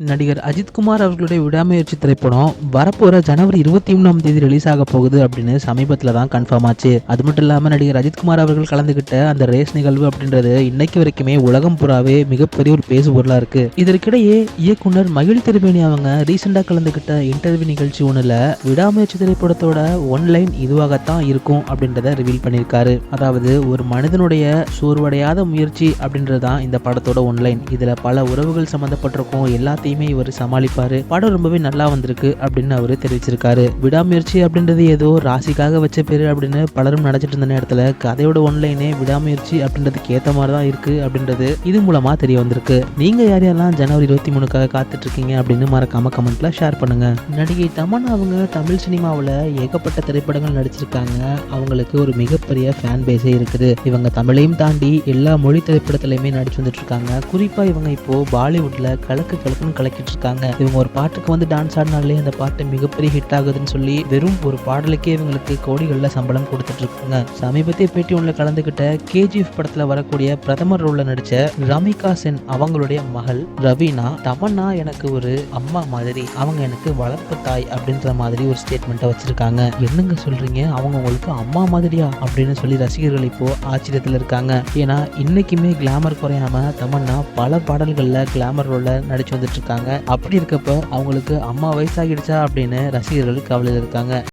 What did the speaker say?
நடிகர் அஜித்குமார் அவர்களுடைய விடாமுயற்சி திரைப்படம் வரப்போற ஜனவரி இருபத்தி மூணாம் தேதி ரிலீஸ் ஆக போகுது அப்படின்னு சமீபத்தில் தான் கன்ஃபார்ம் ஆச்சு. அது மட்டும் இல்லாமல் நடிகர் அஜித்குமார் அவர்கள் கலந்துகிட்ட அந்த ரேஸ் நிகழ்வு அப்படின்றது இன்னைக்கு வரைக்குமே உலகம் புறாவே மிகப்பெரிய ஒரு பேசு பொருளாக இருக்கு. இதற்கிடையே இயக்குனர் மகிழ் திருமேனி அவங்க ரீசெண்டாக கலந்துகிட்ட இன்டர்வியூ நிகழ்ச்சி ஒன்றில் விடாமுயற்சி திரைப்படத்தோட ஒன்லைன் இதுவாகத்தான் இருக்கும் அப்படின்றத ரிவீல் பண்ணியிருக்காரு. அதாவது ஒரு மனிதனுடைய சோர்வடையாத முயற்சி அப்படின்றது தான் இந்த படத்தோட ஒன்லைன் இதில் பல உறவுகள் சம்மந்தப்பட்டிருக்கும் எல்லாத்தையும் இவர் சமாளிப்பாரு. படம் ரொம்பவே நல்லா வந்திருக்கு அப்படின்னு அவர் தெரிவிச்சிருக்காரு. விடாமுயற்சி அப்படின்றது ஏதோ ராசிக்காக வச்ச பேரு அப்படின்னு பலரும் நினைச்சிட்டு இருந்த நேரத்தில் கதையோட ஒன்லைனே விடாமுயற்சி அப்படின்றதுக்கு ஏற்ற மாதிரி தான் இருக்கு அப்படின்றது இது மூலமா தெரிய வந்திருக்கு. நீங்க யார் யாரெல்லாம் ஜனவரி இருபத்தி மூணுக்காக காத்துட்டு இருக்கீங்க அப்படின்னு மறக்காம கமெண்ட்ல ஷேர் பண்ணுங்க. நடிகை தமன் அவங்க தமிழ் சினிமாவில் ஏகப்பட்ட திரைப்படங்கள் நடிச்சிருக்காங்க. அவங்களுக்கு ஒரு மிகப்பெரிய ஃபேன் பேஸே இருக்குது. இவங்க தமிழையும் தாண்டி எல்லா மொழி திரைப்படத்திலையுமே நடிச்சு வந்துட்டு இருக்காங்க குறிப்பா இவங்க இப்போ பாலிவுட்ல கலக்கு கலக்குன்னு கலக்கிட்டு இருக்காங்க இவங்க ஒரு பாட்டுக்கு வந்து டான்ஸ் ஆடினாலே அந்த பாட்டு மிகப்பெரிய ஹிட் ஆகுதுன்னு சொல்லி வெறும் ஒரு பாடலுக்கே இவங்களுக்கு கோடிகளில் சம்பளம் கொடுத்துட்டு இருக்காங்க சமீபத்திய பேட்டி ஒன்றில் கலந்துக்கிட்ட கேஜிஎஃப் படத்தில் வரக்கூடிய பிரதமர் ரோலில் நடிச்ச ரமிகா சென் அவங்களுடைய மகள் ரவீனா தமன்னா எனக்கு ஒரு அம்மா மாதிரி அவங்க எனக்கு வளர்ப்பு தாய் அப்படின்ற மாதிரி ஒரு ஸ்டேட்மெண்ட்டை வச்சிருக்காங்க. என்னங்க சொல்றீங்க? அவங்க உங்களுக்கு அம்மா மாதிரியா? அப்படின்னு சொல்லி ரசிகர்கள் இப்போ ஆச்சரியத்தில் இருக்காங்க. ஏன்னா இன்னைக்குமே கிளாமர் குறையாம தமன்னா பல பாடல்களில் கிளாமர் ரோலில் நடிச்சு வந்துட்டு இருக்காங்க. அப்படி இருக்கப்ப அவங்களுக்கு அம்மா வயசாகிடுச்சா அப்படின்னு ரசிகர்கள் கவலையில் இருக்காங்க.